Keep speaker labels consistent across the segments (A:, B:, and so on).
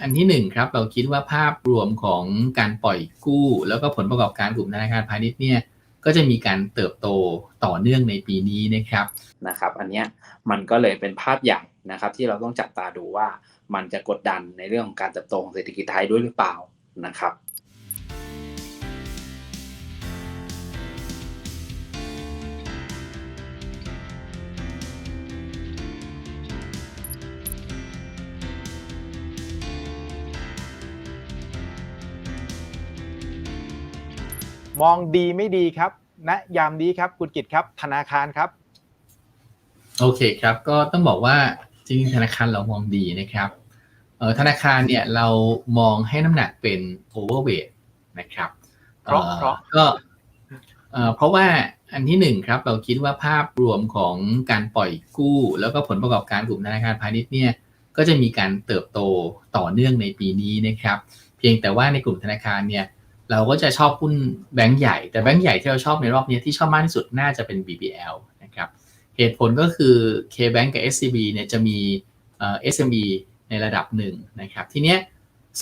A: อันที่หนึ่งครับ เราคิดว่าภาพรวมของการปล่อยกู้ แล้วก็ผลประกอบการกลุ่มธนาคารพาณิชย์เนี่ยก็จะมีการเติบโตต่อเนื่องในปีนี้นะครับ
B: นะครับ อันเนี้ยมันก็เลยเป็นภาพใหญ่นะครับที่เราต้องจับตาดูว่ามันจะกดดันในเรื่องของการเติบโตของเศรษฐกิจไทยด้วยหรือเปล่านะครับ
C: มองดีไม่ดีครับณยามนี้ครับคุณกิตครับ ธนาคารครับ
A: โอเคครับ ก็ต้องบอกว่าจริงๆธนาคารเรามองดีนะครับเอ่อธนาคารเนี่ยเรามองให้น้ำหนักเป็น overweight นะครับ
C: เพราะ
A: อ่อ
C: เพราะ
A: ก็เอ่อเพราะว่าอันที่หนึ่งครับเราคิดว่าภาพรวมของการปล่อยกู้ แล้วก็ผลประกอบการกลุ่มธนาคารพาณิชย์เนี่ยก็จะมีการเติบโตต่อเนื่องในปีนี้นะครับ เพียงแต่ว่าในกลุ่มธนาคารเนี่ย เราก็จะชอบหุ้นแบงก์ใหญ่ แต่แบงก์ใหญ่ที่เราชอบในรอบนี้ที่ชอบมากที่สุดน่าจะเป็น BBL นะครับเหตุผลก็คือ KBank กับ SCB เนี่ยจะมีเอ่อ SME ในระดับหนึ่งนะครับทีเนี้ย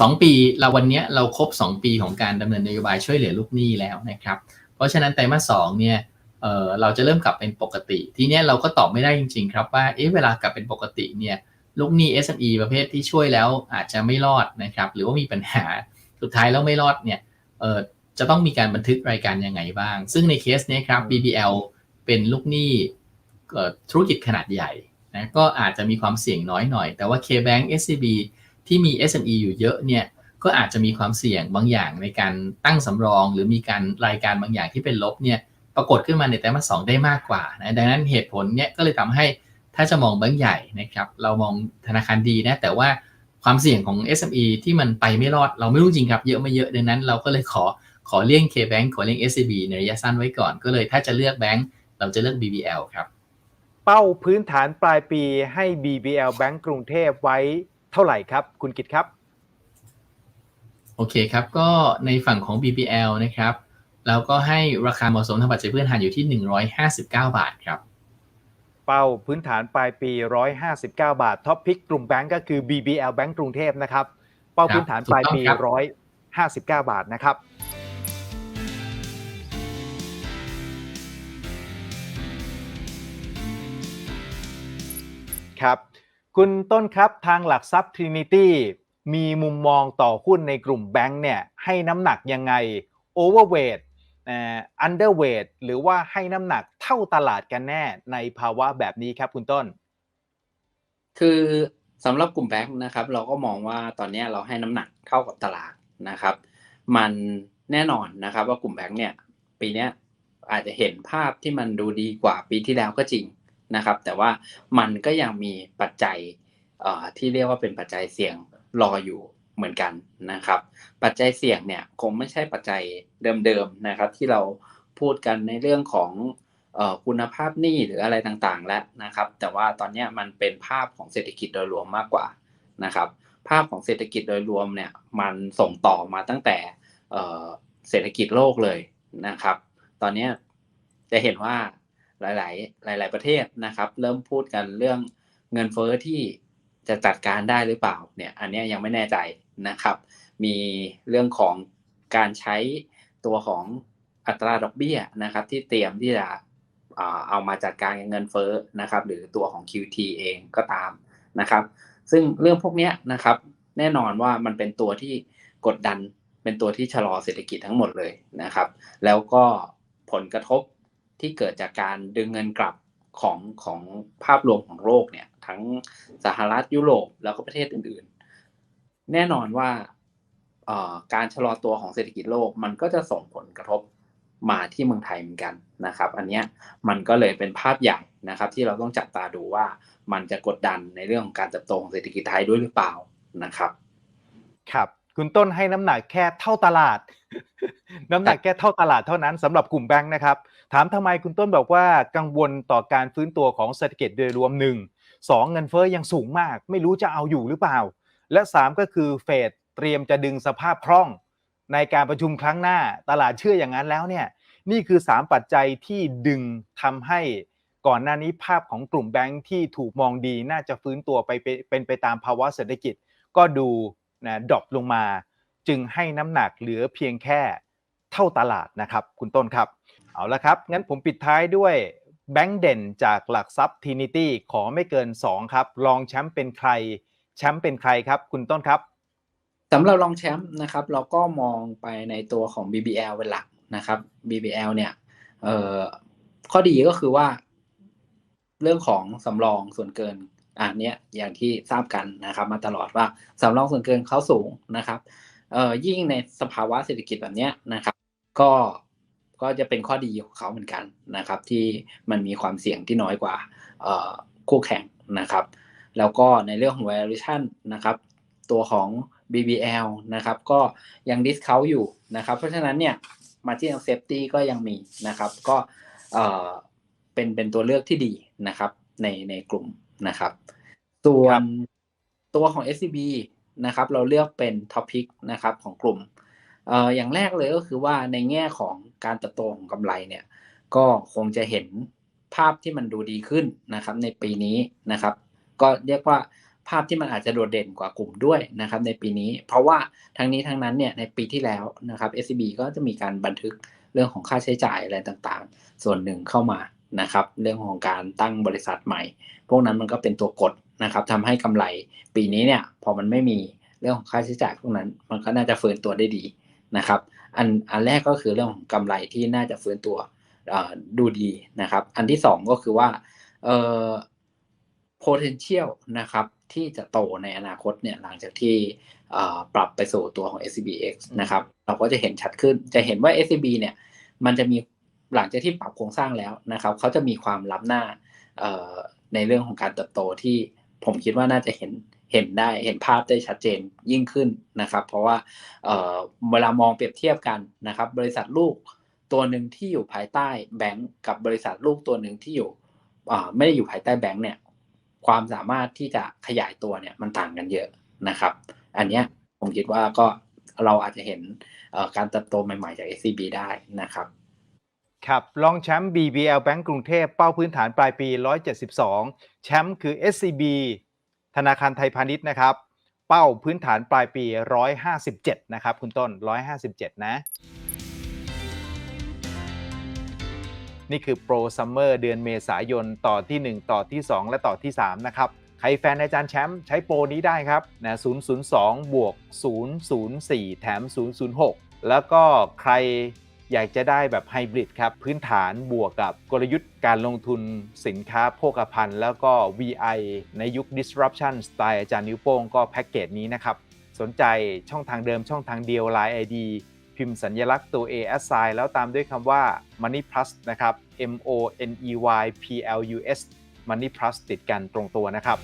A: สองปีเราวันเนี้ยเราครบ 2 ปีของการดำเนินนโยบายช่วยเหลือลูกหนี้แล้วนะครับ เพราะฉะนั้นไตรมาสสองเนี่ยเอ่อเราจะเริ่มกลับเป็นปกติ ทีเนี้ยเราก็ตอบไม่ได้จริง ๆ ครับว่าเอ๊ะเวลากลับเป็นปกติเนี่ยลูกหนี้ SME ประเภทที่ช่วยแล้วอาจจะไม่รอดนะครับ หรือว่ามีปัญหาสุดท้ายแล้วไม่รอดเนี่ย จะต้องมีการบันทึกรายการยังไงบ้าง ซึ่งในเคสเนี้ยครับ BBL เป็นลูกหนี้เอ่อธุรกิจขนาดใหญ่นะก็อาจจะมีความเสี่ยงน้อยหน่อย แต่ว่า KBank SCB ที่มี SME อยู่เยอะเนี่ยก็อาจจะมีความเสี่ยงบางอย่างในการตั้งสำรอง หรือมีการรายการบางอย่างที่เป็นลบเนี่ยปรากฏขึ้นมาในไตรมาสสองได้มากกว่านะดังนั้นเหตุผลเนี่ยก็เลยทำให้ถ้าจะมองแบงก์ใหญ่นะครับเรามองธนาคารดีนะแต่ว่า ความเสี่ยงของ SME ที่มันไปไม่รอดเราไม่รู้จริงครับ เยอะไม่เยอะดังนั้น เราก็เลยขอขอเลี่ยง KBank ขอเลี่ยง SCB ในระยะสั้นไว้ก่อน ก็เลยถ้าจะเลือกแบงก์เราจะเลือก BBL ครับ
C: เป้าพื้นฐานปลายปีให้ BBL แบงก์กรุงเทพไว้เท่าไหร่ครับ คุณกิตครับ
A: โอเคครับ ก็ในฝั่งของ BBL นะครับเราก็ให้ราคาเหมาะสมทางปัจจัยพื้นฐานอยู่ที่ 159 บาทครับ
C: เป้าพื้นฐานปลายปี 159 บาท ท็อปพิกกลุ่มแบงก์ก็คือ BBL แบงก์กรุงเทพนะครับ เป้าพื้นฐานปลายปี
A: ถูกต้องครับ
C: 159 บาทนะครับครับคุณต้นครับทางหลักทรัพย์ Trinity มีมุมมองต่อหุ้นในกลุ่มแบงก์เนี่ยให้น้ำหนักยังไง Overweight เอ่ อ Underweight หรือว่าให้น้ำหนักเท่าตลาดกันแน่ในภาวะแบบนี้ครับคุณต้น
B: คือสำหรับกลุ่มแบงค์นะครับ เราก็มองว่าตอนนี้เราให้น้ำหนักเท่ากับตลาดนะครับ มันแน่นอนนะครับ ว่ากลุ่มแบงค์เนี่ย ปีนี้อาจจะเห็นภาพที่มันดูดีกว่าปีที่แล้วก็จริงนะครับ แต่ว่ามันก็ยังมีปัจจัยที่เรียกว่าเป็นปัจจัยเสี่ยงรออยู่ เหมือนกันนะครับ ปัจจัยเสี่ยงเนี่ยคงไม่ใช่ปัจจัยเดิมๆนะครับ ที่เราพูดกันในเรื่องของคุณภาพหนี้หรืออะไรต่างๆ แล้วนะครับ แต่ว่าตอนนี้มันเป็นภาพของเศรษฐกิจโดยรวมมากกว่านะครับ ภาพของเศรษฐกิจโดยรวมเนี่ยมันส่งต่อมาตั้งแต่เศรษฐกิจโลกเลยนะครับ ตอนนี้จะเห็นว่าหลาย ๆ หลาย ๆ ประเทศนะครับ เริ่มพูดกันเรื่องเงินเฟ้อที่ จะจัดการได้หรือเปล่าเนี่ยอันนี้ยังไม่แน่ใจนะครับ มีเรื่องของการใช้ตัวของอัตราดอกเบี้ยนะครับ ที่เตรียมที่จะเอามาจัดการกับเงินเฟ้อนะครับ หรือตัวของ QT เองก็ตามนะครับ ซึ่งเรื่องพวกนี้นะครับ แน่นอนว่ามันเป็นตัวที่กดดันเป็นตัวที่ชะลอเศรษฐกิจทั้งหมดเลยนะครับ แล้วก็ผลกระทบที่เกิดจากการดึงเงินกลับของของภาพรวมของโลกเนี่ย ทั้งสหรัฐยุโรปแล้วก็ประเทศอื่นๆ แน่นอนว่าการชะลอตัวของเศรษฐกิจโลกมันก็จะส่งผลกระทบมาที่เมืองไทยเหมือนกันนะครับ อันนี้มันก็เลยเป็นภาพใหญ่นะครับ ที่เราต้องจับตาดูว่ามันจะกดดันในเรื่องของการเติบโตของเศรษฐกิจไทยด้วยหรือเปล่านะครับ
C: ครับคุณต้นให้น้ำหนักแค่เท่าตลาด น้ำหนักแค่เท่าตลาดเท่านั้นสำหรับกลุ่มแบงค์นะครับ ถามทำไมคุณต้นบอกว่ากังวลต่อการฟื้นตัวของเศรษฐกิจโดยรวมหนึ่ง สองเงินเฟ้อยังสูงมาก ไม่รู้จะเอาอยู่หรือเปล่า และสามก็คือเฟดเตรียมจะดึงสภาพคล่องในการประชุมครั้งหน้าตลาดเชื่ออย่างนั้นแล้วเนี่ยนี่คือ 3 ปัจจัยที่ดึงทำให้ก่อนหน้านี้ภาพของกลุ่มแบงค์ที่ถูกมองดีน่าจะฟื้นตัวไปเป็นเป็นไปตามภาวะเศรษฐกิจ ก็ดูนะดรอปลงมา จึงให้น้ำหนักเหลือเพียงแค่เท่าตลาดนะครับ คุณต้นครับ เอาละครับ งั้นผมปิดท้ายด้วย แบงก์เด่นจากหลักทรัพย์ทีนิตี้ขอไม่เกิน 2 ครับ รองแชมป์เป็นใคร แชมป์เป็นใครครับ คุณต้นครับ
B: สำหรับรองแชมป์นะครับ เราก็มองไปในตัวของ BBL เป็นหลักนะครับ BBL เนี่ยเอ่อข้อดีก็คือว่า เรื่องของสำรองส่วนเกินอ่าเนี้ยอย่างที่ทราบกันนะครับ มาตลอดว่าสำรองส่วนเกินเขาสูงนะครับยิ่งในสภาวะเศรษฐกิจแบบเนี้ยนะครับ ก็ ก็จะเป็นข้อดีของเขาเหมือนกันนะครับ ที่มันมีความเสี่ยงที่น้อยกว่าเอ่อคู่แข่งนะครับ แล้วก็ในเรื่องของ valuation นะครับ ตัวของ BBL นะครับ ก็ยัง discount อยู่นะครับ เพราะฉะนั้นเนี่ย margin of safety ก็ยังมีนะครับ ก็เอ่อเป็นเป็นตัวเลือกที่ดีนะครับ ในในกลุ่มนะครับ ส่ว
C: ครั
B: น
C: บ
B: ตัวของ SCB นะครับ เราเลือกเป็น topic นะครับของกลุ่ม เอ่ออย่างแรกเลยก็คือว่าในแง่ของการเติบโตของกำไรเนี่ย ก็คงจะเห็นภาพที่มันดูดีขึ้นนะครับ ในปีนี้นะครับ ก็เรียกว่าภาพที่มันอาจจะโดดเด่นกว่ากลุ่มด้วยนะครับ ในปีนี้ เพราะว่าทั้งนี้ทั้งนั้นเนี่ยในปีที่แล้วนะครับ SCB ก็จะมีการบันทึกเรื่องของค่าใช้จ่ายอะไรต่างๆ ส่วนหนึ่งเข้ามานะครับ เรื่องของการตั้งบริษัทใหม่ พวกนั้นมันก็เป็นตัวกดนะครับทำให้กำไรปีนี้เนี่ยพอมันไม่มีเรื่องของค่าใช้จ่ายพวกนั้น มันก็น่าจะเฟื้นตัวได้ดี นะครับอันอันแรกก็คือเรื่องของกำไรที่น่าจะฟื้นตัวดูดีนะครับ อันที่สองก็คือว่าเอ่อ potential นะครับที่จะโตในอนาคตเนี่ยหลังจากที่ปรับไปสู่ตัวของ SCBX นะครับเราก็จะเห็นชัดขึ้นจะเห็นว่า SCB เนี่ยมันจะมีหลังจากที่ปรับโครงสร้างแล้วนะครับเขาจะมีความล้ำหน้าในเรื่องของการเติบโตที่ผมคิดว่าน่าจะเห็น เห็นได้เห็นภาพได้ชัดเจนยิ่งขึ้นนะครับ เพราะว่าเอ่อเวลามองเปรียบเทียบกันนะครับ บริษัทลูกตัวหนึ่งที่อยู่ภายใต้แบงก์กับบริษัทลูกตัวหนึ่งที่อยู่อ่อไม่ได้อยู่ภายใต้แบงก์เนี่ยความสามารถที่จะขยายตัวเนี่ยมันต่างกันเยอะนะครับ อันเนี้ยผมคิดว่าก็เราอาจจะเห็นเอ่อการเติบโตใหม่ๆจาก SCB ได้นะครับ
C: ครับรองแชมป์ BBL แบงก์กรุงเทพเป้าพื้นฐานปลายปี 172 แชมป์คือ SCB ธนาคารไทยพาณิชย์นะครับ เป้าพื้นฐานปลายปี 157 นะครับ คุณต้น 157 นะ นี่คือโปรซัมเมอร์เดือนเมษายนต่อที่ 1 ต่อที่ 2 และต่อที่ 3 นะครับ ใครแฟนอาจารย์แชมป์ใช้โปรนี้ได้ครับนะ002 บวก 004 แถม 006 แล้วก็ใคร อยากจะได้แบบไฮบริดครับ พื้นฐานบวกกับกลยุทธ์การลงทุนสินค้าโภคภัณฑ์ แล้วก็ VI ในยุค disruption สไตล์อาจารย์นิ้วโป้งก็แพ็กเกจนี้นะครับ สนใจช่องทางเดิมช่องทางเดียว Line ID พิมพ์สัญลักษณ์ตัว A assign แล้วตามด้วยคำว่า Money Plus นะครับ M O N E Y P L U S Money Plus ติดกันตรงตัวนะครับ